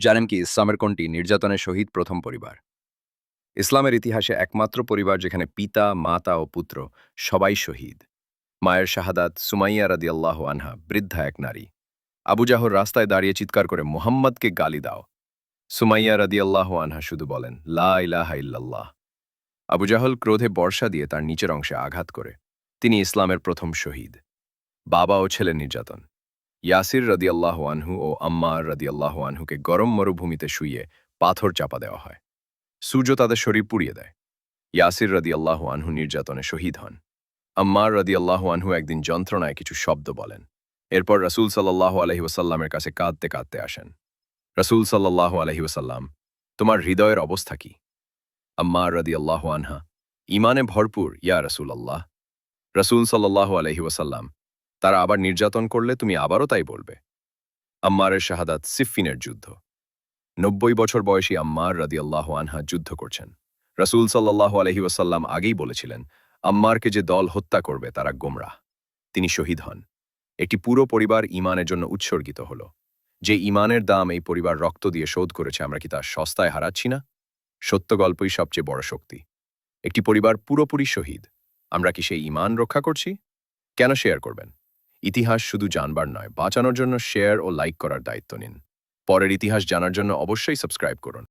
জানেন কি, ইসলামের কোনটি? নির্যাতনের শহীদ প্রথম পরিবার। ইসলামের ইতিহাসে একমাত্র পরিবার যেখানে পিতা, মাতা ও পুত্র সবাই শহীদ। মায়ের শাহাদাত সুমাইয়া রাদি আল্লাহ আনহা, বৃদ্ধা এক নারী। আবু জাহর রাস্তায় দাঁড়িয়ে চিৎকার করে, মোহাম্মদকে গালি দাও। সুমাইয়া রাদি আল্লাহ আনহা শুধু বলেন, লা ইলাহা ইল্লাল্লাহ। আবু জাহল ক্রোধে বর্ষা দিয়ে তার নিচের অংশে আঘাত করে। তিনি ইসলামের প্রথম শহীদ। বাবা ও ছেলে নির্যাতন। ইয়াসির রদিয়াল্লাহ আনহু ও আম্মার রদিয়াল্লাহ আনহুকে গরম মরুভূমিতে শুইয়ে পাথর চাপা দেওয়া হয়। সূর্য তাদের শরীর পুড়িয়ে দেয়। ইয়াসির রদিয়াল্লাহ আনহু নির্যাতনে শহীদ হন। আম্মার রদিয়াল্লাহ আনহু একদিন যন্ত্রণায় কিছু শব্দ বলেন। এরপর রসুল সাল্লাহ আলহি ওসাল্লামের কাছে কাঁদতে কাঁদতে আসেন। রসুল সাল্লাহ আলহি ওসাল্লাম তোমার হৃদয়ের অবস্থা কি? আম্মার রদিয়াল্লাহ আনহা, ইমানে ভরপুর, ইয়া রসুল আল্লাহ রসুল সাল্লাহ আলহি ওসাল্লাম তারা আবার নির্যাতন করলে তুমি আবারও তাই বলবে। আম্মারের শাহাদাত সিফিনের যুদ্ধ। নব্বই বছর বয়সী আম্মার রাদিয়াল্লাহ আনহা যুদ্ধ করছেন। রসুল সাল্লাহ আলহি ওসাল্লাম আগেই বলেছিলেন, আম্মারকে যে দল হত্যা করবে তারা গোমরাহ। তিনি শহীদ হন। একটি পুরো পরিবার ইমানের জন্য উৎসর্গিত হল। যে ইমানের দাম এই পরিবার রক্ত দিয়ে শোধ করেছে, আমরা কি তার সস্তায় হারাচ্ছি না? সত্য গল্পই সবচেয়ে বড় শক্তি। একটি পরিবার পুরোপুরি শহীদ। আমরা কি সেই ইমান রক্ষা করছি? কেন শেয়ার করবেন? ইতিহাস শুধু জানবার নয়, বাঁচানোর জন্য শেয়ার ও লাইক করার দায়িত্ব নিন। পরের ইতিহাস জানার জন্য অবশ্যই সাবস্ক্রাইব করুন।